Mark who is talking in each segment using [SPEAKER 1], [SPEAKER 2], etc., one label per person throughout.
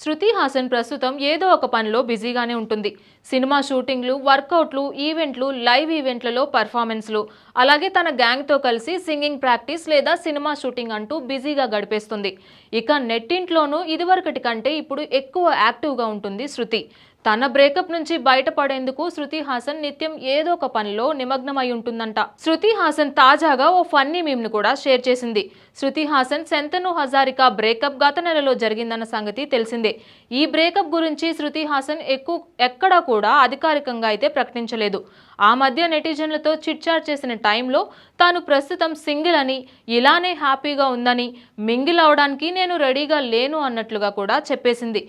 [SPEAKER 1] శృతి హాసన్ ప్రస్తుతం ఏదో ఒక పనిలో బిజీగానే ఉంటుంది. సినిమా షూటింగ్లు వర్కౌట్లు ఈవెంట్లు లైవ్ ఈవెంట్లలో పర్ఫార్మెన్స్లు. అలాగే తన గ్యాంగ్తో కలిసి సింగింగ్ ప్రాక్టీస్ లేదా సినిమా షూటింగ్ అంటూ బిజీగా గడిపేస్తుంది. ఇక నెట్టింట్లోనూ ఇదివరకటి కంటే ఇప్పుడు ఎక్కువ యాక్టివ్గా ఉంటుంది శృతి. తన బ్రేకప్ నుంచి బయటపడేందుకు శృతి హాసన్ నిత్యం ఏదో ఒక పనిలో నిమగ్నమై ఉంటుందంట. శృతి హాసన్ తాజాగా ఓ ఫన్నీ మీమ్ను కూడా షేర్ చేసింది. శృతి హాసన్ శంతను హజారికా బ్రేకప్ గత నెలలో జరిగిందన్న సంగతి తెలిసిందే. ఈ బ్రేకప్ గురించి శృతి హాసన్ ఎక్కువ ఎక్కడా కూడా అధికారికంగా అయితే ప్రకటించలేదు. ఆ మధ్య నెటిజన్లతో చిట్చాట్ చేసిన టైంలో తాను ప్రస్తుతం సింగిల్ అని ఇలానే హ్యాపీగా ఉందని మింగిల్ అవడానికి నేను రెడీగా లేను అన్నట్లుగా కూడా చెప్పేసింది.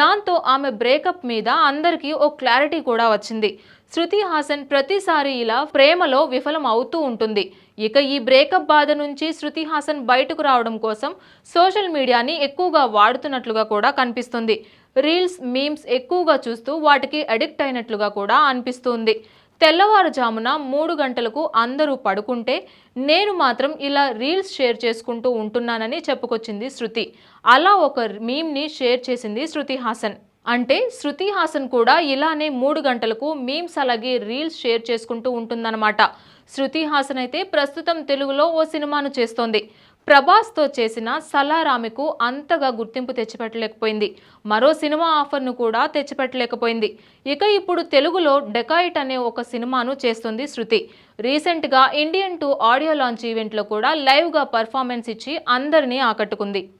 [SPEAKER 1] దాంతో ఆమె బ్రేకప్ మీద అందరికీ ఓ క్లారిటీ కూడా వచ్చింది. శృతి హాసన్ ప్రతిసారి ఇలా ప్రేమలో విఫలం అవుతూ ఉంటుంది. ఇక ఈ బ్రేకప్ బాధ నుంచి శృతి హాసన్ బయటకు రావడం కోసం సోషల్ మీడియాని ఎక్కువగా వాడుతున్నట్లుగా కూడా కనిపిస్తుంది. రీల్స్ మీమ్స్ ఎక్కువగా చూస్తూ వాటికి అడిక్ట్ అయినట్లుగా కూడా అనిపిస్తుంది. తెల్లవారుజామున మూడు గంటలకు అందరూ పడుకుంటే నేను మాత్రం ఇలా రీల్స్ షేర్ చేసుకుంటూ ఉంటున్నానని చెప్పుకొచ్చింది శృతి. అలా ఒక మీమ్ని షేర్ చేసింది శృతి హాసన్. అంటే శృతి హాసన్ కూడా ఇలానే మూడు గంటలకు మీమ్స్ అలాగే రీల్స్ షేర్ చేసుకుంటూ ఉంటుందన్నమాట. శృతి హాసన్ అయితే ప్రస్తుతం తెలుగులో ఓ సినిమాను చేస్తోంది. ప్రభాస్తో చేసిన సలారామికు అంతగా గుర్తింపు తెచ్చిపెట్టలేకపోయింది. మరో సినిమా ఆఫర్ను కూడా తెచ్చిపెట్టలేకపోయింది. ఇక ఇప్పుడు తెలుగులో డెకాయిట్ అనే ఒక సినిమాను చేస్తుంది శృతి. రీసెంట్గా ఇండియన్ టూ ఆడియో లాంచ్ ఈవెంట్లో కూడా లైవ్గా పర్ఫార్మెన్స్ ఇచ్చి అందరినీ ఆకట్టుకుంది.